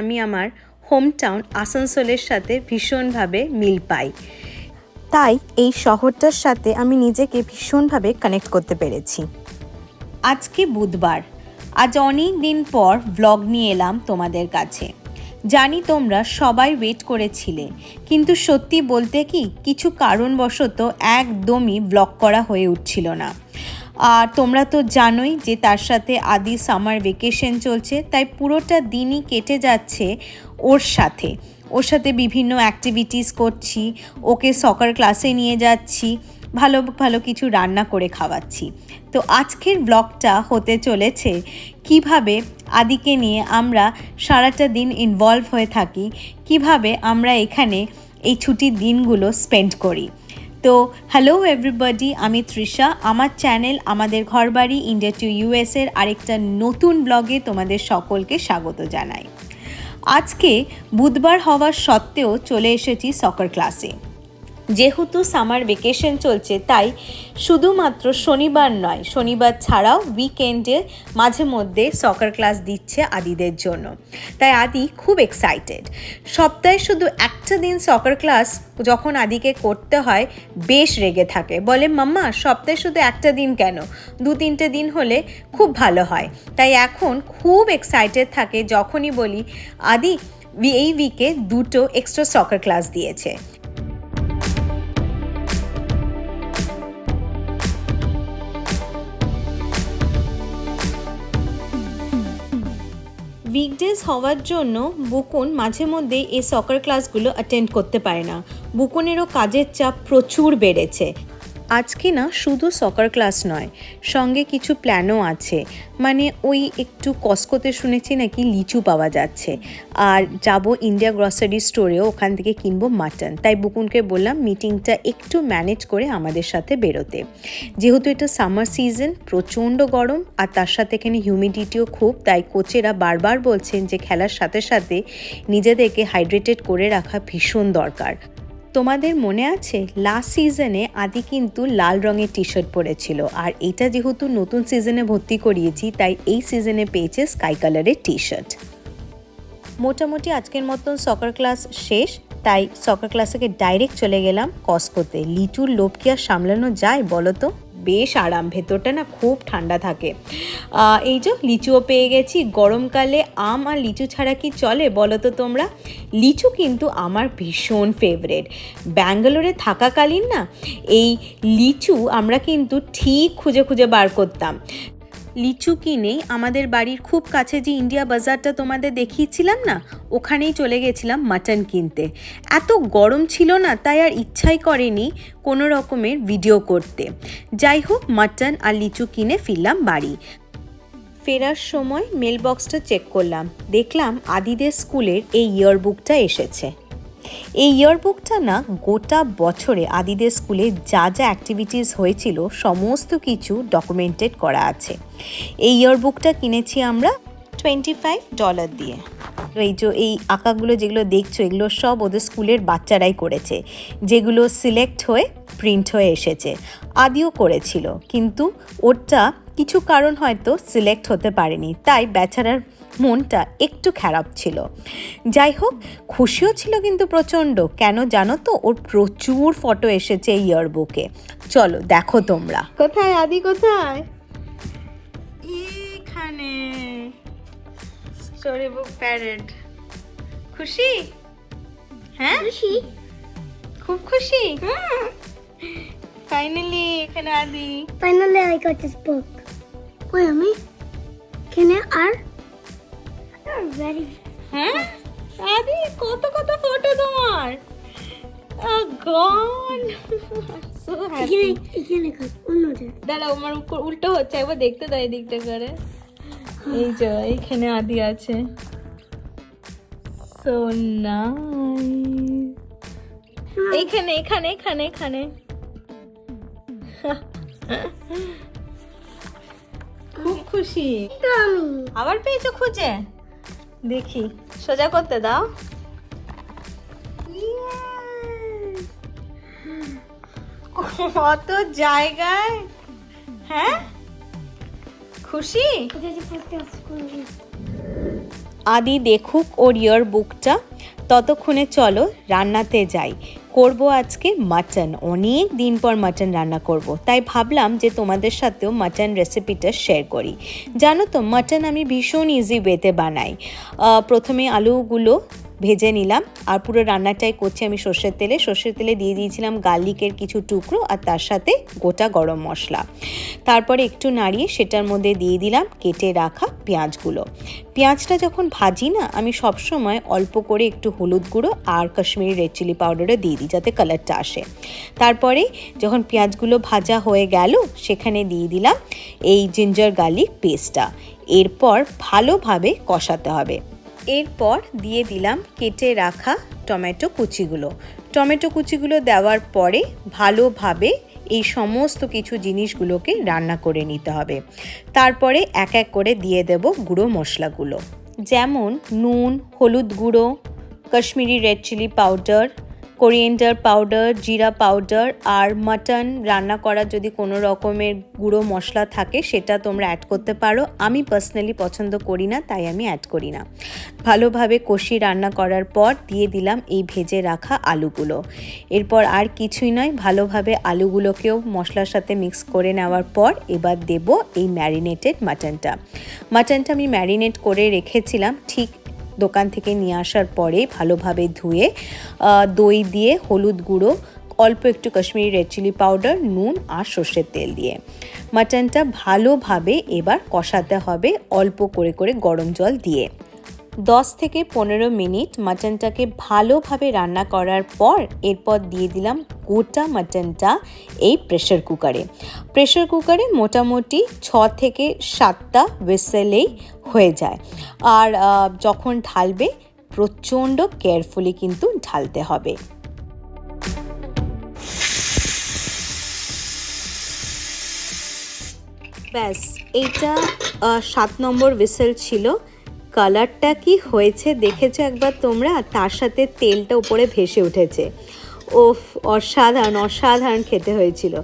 আমি আমার home town আসানসোলের সাথে ভীষণভাবে মিল পাই। তাই এই শহরটার সাথে আমি নিজেকে ভীষণভাবে কানেক্ট করতে পেরেছি। আজকে বুধবার। আজ অনেক দিন পর ব্লগ নিয়ে এলাম তোমাদের কাছে। জানি তোমরা সবাই ওয়েট করেছিলে, কিন্তু সত্যি বলতে কি, কিছু কারণবশত একদমই ব্লগ করা হয়ে উঠছিল না। আর তোমরা তো জানোই যে তার সাথে আদি সামার ভেকেশন চলছে, তাই পুরোটা দিনই কেটে যাচ্ছে ওর সাথে। ওর সাথে বিভিন্ন অ্যাক্টিভিটিস করছি, ওকে সকার ক্লাসে নিয়ে যাচ্ছি, ভালো ভালো কিছু রান্না করে খাওয়াচ্ছি। তো আজকের ব্লগটা হতে চলেছে কীভাবে আদিকে নিয়ে আমরা সারাটা দিন ইনভলভ হয়ে থাকি, কীভাবে আমরা এখানে এই ছুটির দিনগুলো স্পেন্ড করি। তো হ্যালো এভরিবডি আমি তৃষা। আমার চ্যানেল আমাদের ঘরবাড়ি ইন্ডিয়া টু ইউএসের আরেকটা নতুন ব্লগে তোমাদের সকলকে স্বাগত জানাই। আজকে বুধবার হওয়ার সত্ত্বেও চলে এসেছি সকার ক্লাসে যেহেতু সামার ভেকেশন চলছে, তাই শুধুমাত্র শনিবার নয়, শনিবার ছাড়াও উইকেন্ডে মাঝে মধ্যে সকার ক্লাস দিচ্ছে আদিদের জন্য। তাই আদি খুব এক্সাইটেড সপ্তাহে শুধু একটা দিন সকার ক্লাস যখন আদিকে করতে হয়, বেশ রেগে থাকে। বলে, মাম্মা, সপ্তাহে শুধু একটা দিন কেন? দু তিনটে দিন হলে খুব ভালো হয়। তাই এখন খুব এক্সাইটেড থাকে, যখনই বলি, আদি, এই উইকে দুটো এক্সট্রা সকার ক্লাস দিয়েছে। উইকডেজ হওয়ার জন্য বুকুন মাঝে মধ্যে এই সকার ক্লাসগুলো অ্যাটেন্ড করতে পারে না। বুকুনেরও কাজের চাপ প্রচুর বেড়েছে। আজকে না শুধু সকার ক্লাস নয়, সঙ্গে কিছু প্ল্যানও আছে। মানে ওই একটু কসকোতে শুনেছি নাকি লিচু পাওয়া যাচ্ছে। আর যাব ইন্ডিয়া গ্রসারি স্টোরেও ওখান থেকে কিনবো মাটন তাই বুকুনকে বললাম মিটিংটা একটু ম্যানেজ করে আমাদের সাথে বেরোতে। যেহেতু এটা সামার সিজন প্রচণ্ড গরম, আর তার সাথে এখানে হিউমিডিটিও খুব, তাই কোচেরা বারবার বলছেন যে খেলার সাথে সাথে নিজেদেরকে হাইড্রেটেড করে রাখা ভীষণ দরকার। তোমাদের মনে আছে লাস্ট সিজনে আদি কিন্তু লাল রঙের টি শার্ট পরেছিল। আর এটা যেহেতু নতুন সিজনে ভর্তি করিয়েছি, তাই এই সিজনে পেয়েছে স্কাই কালারের টি শার্ট মোটামুটি আজকের মতন সকার ক্লাস শেষ, তাই সকার ক্লাস ডাইরেক্ট চলে গেলাম কসকোতে লিচুর লোভ কি আর সামলানো যায় বলো তো? বেশ আরাম, ভেতরটা না খুব ঠান্ডা থাকে। এই যে লিচুও পেয়ে গেছি। গরমকালে আম আর লিচু ছাড়া কি চলে বলো তো তোমরা? লিচু কিন্তু আমার ভীষণ ফেভারেট ব্যাঙ্গালোরে থাকাকালীন না এই লিচু আমরা কিন্তু ঠিক খুঁজে খুঁজে বার করতাম। লিচু কিনেই আমাদের বাড়ির খুব কাছে যে ইন্ডিয়া বাজারটা তোমাদের দেখিয়েছিলাম না, ওখানেই চলে গেছিলাম মাটন কিনতে। এত গরম ছিল না, তাই আর ইচ্ছাই করেনি কোনো রকমের ভিডিও করতে। যাই হোক, মাটন আর লিচু কিনে ফিরলাম বাড়ি। ফেরার সময় মেলবক্সটা চেক করলাম। দেখলাম আদিদের স্কুলের এই ইয়ারবুকটা এসেছে। এই ইয়ারবুকটা না গোটা বছরে আদিদের স্কুলে যা যা অ্যাক্টিভিটিস হয়েছিল, সমস্ত কিছু ডকুমেন্টেড করা আছে। এই ইয়ারবুকটা কিনেছি আমরা টোয়েন্টি ফাইভ ডলার দিয়ে। এই যে, এই আঁকাগুলো যেগুলো দেখছ, এগুলো সব ওদের স্কুলের বাচ্চারাই করেছে। যেগুলো সিলেক্ট হয়ে প্রিন্ট হয়ে এসেছে। আদিও করেছিল, কিন্তু ওটা কিছু কারণ হয়তো সিলেক্ট হতে পারেনি। তাই বেচারার মনটা একটু খারাপ ছিল। যাই হোক খুশিও ছিল কিন্তু প্রচণ্ড। কেন জানো তো ওর প্রচুর ফটো এসেছে ইয়ারবুকে চলো দেখো তোমরা। কোথায় আদি কোথায়? এখানে। স্টোরি বুক প্যারেড খুশি? হ্যাঁ? খুশি। খুব খুশি? ফাইনালি এখানে আদি। Finally, I got this book. Wait a minute. Can হ্যাঁ? আদি কত কত ফটো তোমার? Oh God! so happy. এখানে এখানে কর আমার উপর উল্টো হচ্ছে একবার দেখতে দাও করে। এই যে এইখানে আদি আছে। সো নাইস এইখানে এখানে এখানে এখানে। খুব খুশি। আবার পেয়েছ খুঁজে? দেখি। সোজা করতে দাও। কত জায়গায়। হ্যাঁ? খুশি? আদি দেখুক ওর ইয়ার বুকটা ততক্ষণে চলো রান্নাতে যাই। করব আজকে মাটন। অনেক দিন পর মাটন রান্না করব। তাই ভাবলাম যে তোমাদের সাথেও মাটন রেসিপিটা শেয়ার করি। জানো তো, মাটন আমি ভীষণ ইজি ওয়েতে বানাই। প্রথমে আলুগুলো ভেজে নিলাম আর পুরো রান্নাটাই করছি আমি সর্ষের তেলে। সর্ষের তেলে দিয়ে দিয়েছিলাম গার্লিকের কিছু টুকরো আর তার সাথে গোটা গরম মশলা। তারপরে একটু নাড়িয়ে সেটার মধ্যে দিয়ে দিলাম কেটে রাখা পেঁয়াজগুলো। পেঁয়াজটা যখন ভাজি না, আমি সবসময় অল্প করে একটু হলুদ গুঁড়ো আর কাশ্মীরি রেড চিলি পাউডারও দিয়ে দিই যাতে কালারটা আসে। তারপরে যখন পেঁয়াজগুলো ভাজা হয়ে গেল, সেখানে দিয়ে দিলাম এই জিঞ্জার গার্লিক পেস্টটা। এরপর ভালোভাবে কষাতে হবে। এরপর দিয়ে দিলাম কেটে রাখা টমেটো কুচিগুলো। টমেটো কুচিগুলো দেওয়ার পরে ভালোভাবে এই সমস্ত কিছু জিনিসগুলোকে রান্না করে নিতে হবে। তারপরে এক এক করে দিয়ে দেব গুঁড়ো মশলাগুলো। যেমন নুন, হলুদ গুঁড়ো, Kashmiri red chilli powder coriander powder জিরা পাউডার আর মাটন রান্না করার যদি কোনো রকমের গুঁড়ো মশলা থাকে, সেটা তোমরা অ্যাড করতে পারো। আমি পার্সোনালি পছন্দ করি না, তাই আমি অ্যাড করি না। ভালোভাবে কষি রান্না করার পর দিয়ে দিলাম এই ভেজে রাখা আলুগুলো। এরপর আর কিছুই নয়, ভালোভাবে আলুগুলোকেও মশলার সাথে মিক্স করে নেওয়ার পর এবার দেব এই ম্যারিনেটেড মাটনটা মাটনটা আমি ম্যারিনেট করে রেখেছিলাম, ঠিক দোকান থেকে নিয়ে আসার পরে ভালোভাবে ধুয়ে দই দিয়ে হলুদ গুঁড়ো, অল্প একটু কাশ্মীরি রেড চিলি পাউডার, নুন আর সর্ষের তেল দিয়ে। মাটনটা ভালোভাবে এবার কষাতে হবে, অল্প করে করে গরম জল দিয়ে। দশ থেকে পনেরো মিনিট মাটনটাকে ভালোভাবে রান্না করার পর এরপর দিয়ে দিলাম গোটা মাটনটা এই প্রেশার কুকারে প্রেশার কুকারে মোটামুটি ছ থেকে সাতটা হুইসেলেই হয়ে যায়। আর যখন ঢালবে প্রচণ্ড কেয়ারফুলি কিন্তু ঢালতে হবে। ব্যাস, এইটা সাত নম্বর হুইসেল ছিল। কালারটা কি হয়েছে দেখেছ একবার তোমরা? তার সাথে তেলটা উপরে ভেসে উঠেছে। ওফ, অসাধারণ অসাধারণ খেতে হয়েছিল।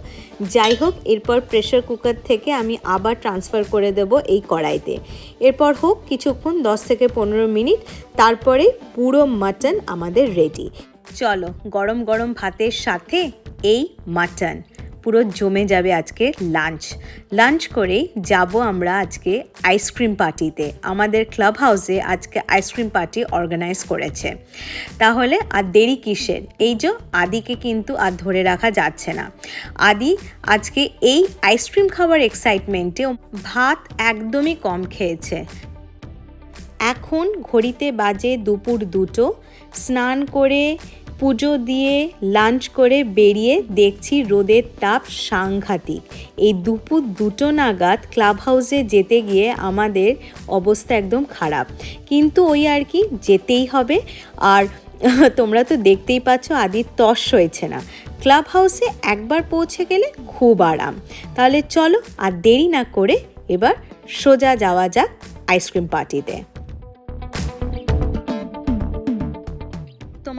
যাই হোক, এরপর প্রেশার কুকার থেকে আমি আবার ট্রান্সফার করে দেব এই কড়াইতে। এরপর হোক, কিছুক্ষণ, দশ থেকে পনেরো মিনিট, তারপরে পুরো মাটন আমাদের রেডি চলো, গরম গরম ভাতের সাথে এই মাটন পুরো জমে যাবে আজকে লাঞ্চ লাঞ্চ করেই যাব আমরা আজকে আইসক্রিম পার্টিতে আমাদের ক্লাব হাউসে আজকে আইসক্রিম পার্টি অর্গানাইজ করেছে। তাহলে আর দেরি কিসের? এই যে আদিকে কিন্তু আর ধরে রাখা যাচ্ছে না। আদি আজকে এই আইসক্রিম খাওয়ার এক্সাইটমেন্টে ভাত একদমই কম খেয়েছে। এখন ঘড়িতে বাজে দুপুর দুটো। স্নান করে পুজো দিয়ে লাঞ্চ করে বেরিয়ে দেখছি রোদের তাপ সাংঘাতিক। এই দুপুর দুটো নাগাদ ক্লাব হাউসে যেতে গিয়ে আমাদের অবস্থা একদম খারাপ। কিন্তু ওই আর কি, যেতেই হবে। আর তোমরা তো দেখতেই পাচ্ছ আদি তস হয়েছে না। ক্লাব হাউসে একবার পৌঁছে গেলে খুব আরাম। তাহলে চলো আর দেরি না করে এবার সোজা যাওয়া যাক আইসক্রিম পার্টিতে।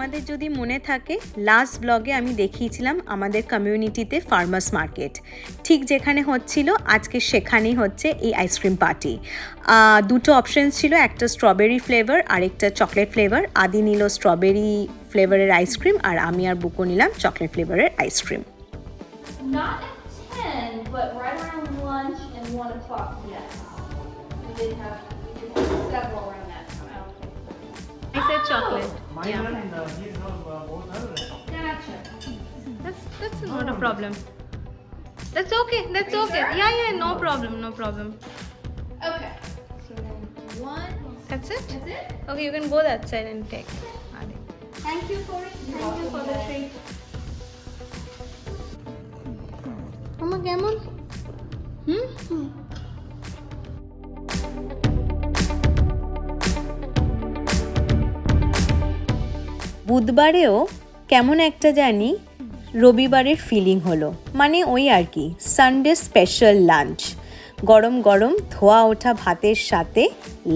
তোমাদের যদি মনে থাকে লাস্ট ব্লগে আমি দেখিয়েছিলাম আমাদের কমিউনিটিতে ফার্মার্স মার্কেট ঠিক যেখানে হচ্ছিল আজকে সেখানেই হচ্ছে এই আইসক্রিম পার্টি দুটো অপশনস ছিল একটা স্ট্রবেরি ফ্লেভার আর একটা চকলেট ফ্লেভার আদি নিল স্ট্রবেরি ফ্লেভারের আইসক্রিম আর আমি আর বুকো নিলাম চকলেট ফ্লেভারের ice cream Not at 10, but right around lunch and 1 o'clock, yes. We did have, we did have several around that time. I said chocolate. That's that's not a problem. That's okay. That's okay. Yeah, yeah. No problem. No problem. Okay. So then one. That's it. That's it. Okay, you can go that side and take. Thank you for it. Thank you for the treat. Mama, come on. Hmm. hmm. বুধবারেও কেমন একটা জানি রবিবারের feeling হলো। মানে ওই আর কি Sunday special lunch গরম গরম ধোয়া ওঠা ভাতের সাথে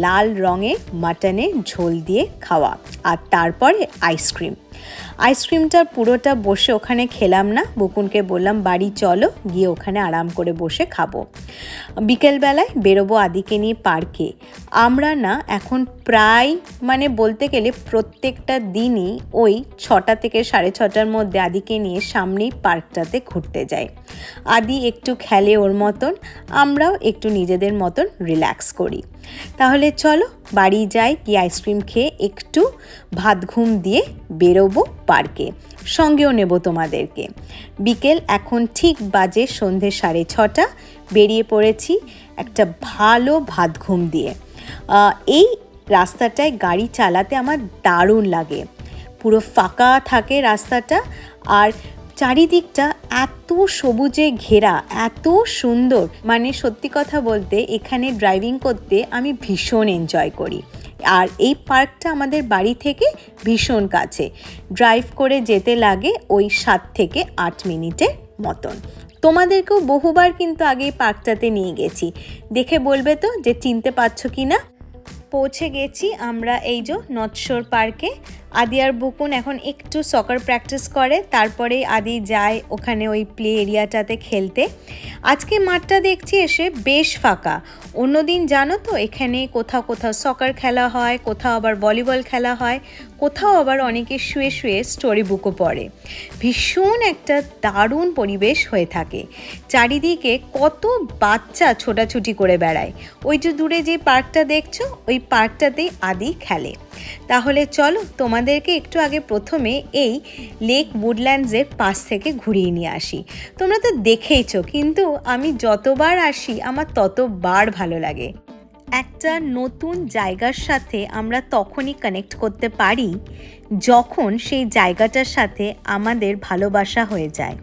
লাল রঙে মাটনের ঝোল দিয়ে খাওয়া। আর তারপরে আইসক্রিম আইসক্রিমটা পুরোটা বসে ওখানে খেলাম না। বকুনকে বললাম, বাড়ি চলো, গিয়ে ওখানে আরাম করে বসে খাব। বিকেলবেলায় বেরোবো আদিকে নিয়ে পার্কে। আমরা না, এখন প্রায় মানে বলতে গেলে প্রত্যেকটা দিনই ওই ছটা থেকে সাড়ে ছটার মধ্যে আদিকে নিয়ে সামনেই পার্কটাতে ঘুরতে যাই। আদি একটু খেলে ওর মতন, আমরাও একটু নিজেদের মতন রিল্যাক্স করি। তাহলে চলো বাড়ি যাই কি আইসক্রিম খেয়ে একটু ভাত ঘুম দিয়ে বেরোবো পার্কে। সঙ্গেও নেব তোমাদেরকে। বিকেল এখন ঠিক বাজে সন্ধে সাড়ে ছটা। বেরিয়ে পড়েছি একটা ভালো ভাত ঘুম দিয়ে। এই রাস্তাটায় গাড়ি চালাতে আমার দারুণ লাগে। পুরো ফাঁকা থাকে রাস্তাটা। আর চারিদিকটা এত সবুজে ঘেরা, এত সুন্দর। মানে সত্যি কথা বলতে এখানে ড্রাইভিং করতে আমি ভীষণ এনজয় করি। আর এই পার্কটা আমাদের বাড়ি থেকে ভীষণ কাছে। ড্রাইভ করে যেতে লাগে ওই সাত থেকে আট মিনিটের মতন। তোমাদেরকেও বহুবার কিন্তু আগে পার্কটাতে নিয়ে গেছি। দেখে বলবে তো যে চিনতে পারছ কি না পৌঁছে গেছি আমরা এই যে নৎসর পার্কে। আদি আর বুকুন এখন একটু সকার প্র্যাকটিস করে, তারপরে আদি যায় ওখানে ওই প্লে এরিয়াটাতে খেলতে। আজকে মাঠটা দেখছি এসে বেশ ফাঁকা। অন্যদিন জানো তো এখানে কোথাও কোথাও সকার খেলা হয়, কোথাও আবার ভলিবল খেলা হয়। কোথাও আবার অনেকে শুয়ে শুয়ে স্টোরি বুকও পড়ে। ভীষণ একটা দারুণ পরিবেশ হয়ে থাকে। চারিদিকে কত বাচ্চা ছোটাছুটি করে বেড়ায়। ওই যে দূরে যে পার্কটা দেখছ, ওই পার্কটাতেই আদি খেলে। তাহলে চলো, তোমাদেরকে একটু আগে প্রথমে এই লেক উডল্যান্ডসের পাশ থেকে ঘুরিয়ে নিয়ে আসি। তোমরা তো দেখেইছো, কিন্তু আমি যতবার আসি, আমার ততবার ভালো লাগে। একটা নতুন জায়গার সাথে আমরা তখনই কানেক্ট করতে পারি যখন সেই জায়গাটার সাথে আমাদের ভালোবাসা হয়ে যায়।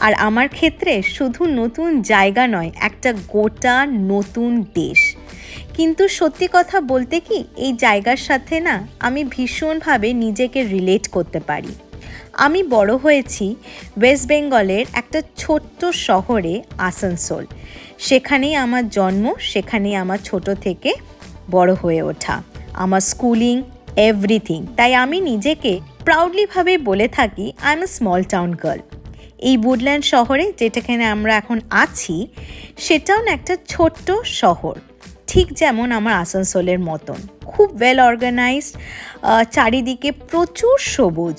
আর আমার ক্ষেত্রে শুধু নতুন জায়গা নয়, একটা গোটা নতুন দেশ। কিন্তু সত্যি কথা বলতে কি, এই জায়গার সাথে না আমি ভীষণভাবে নিজেকে রিলেট করতে পারি। আমি বড় হয়েছি ওয়েস্ট বেঙ্গলের একটা ছোট্ট শহরে, আসানসোল। সেখানেই আমার জন্ম, সেখানেই আমার ছোট থেকে বড় হয়ে ওঠা। আমার স্কুলিং এভরিথিং তাই আমি নিজেকে প্রাউডলিভাবে বলে থাকি I am a small town girl এই বুডল্যান্ড শহরে যেটাখানে আমরা এখন আছি, সেটাও না একটা ছোট্ট শহর। ঠিক যেমন আমার আসানসোলের মতন। খুব ওয়েল অর্গানাইজড চারিদিকে প্রচুর সবুজ।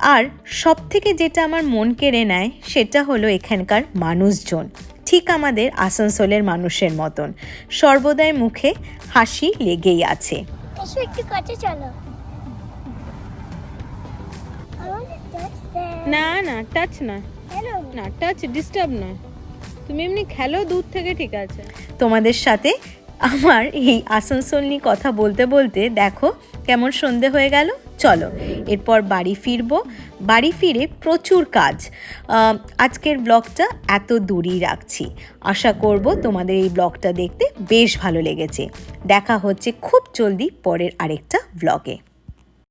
আর সব থেকে যেটা আমার মন কেড়ে নেয় সেটা হলো এখানকার মানুষজন। ঠিক আমাদের আসানসোলের মানুষের মতন। সর্বদাই মুখে হাসি লেগেই আছে. না না টাচ না। না টাচ ডিস্টার্ব না তুমি এমনি খেলো দূর থেকে ঠিক আছে। তোমাদের সাথে আমার এই আসানসোল নিয়ে কথা বলতে বলতে দেখো কেমন সন্ধে হয়ে গেল। চলো, এরপর বাড়ি ফিরবো। বাড়ি ফিরে প্রচুর কাজ। আজকের ব্লগটা এত দূরই রাখছি। আশা করব তোমাদের এই ব্লগটা দেখতে বেশ ভালো লেগেছে। দেখা হচ্ছে খুব জলদি পরের আরেকটা ব্লগে।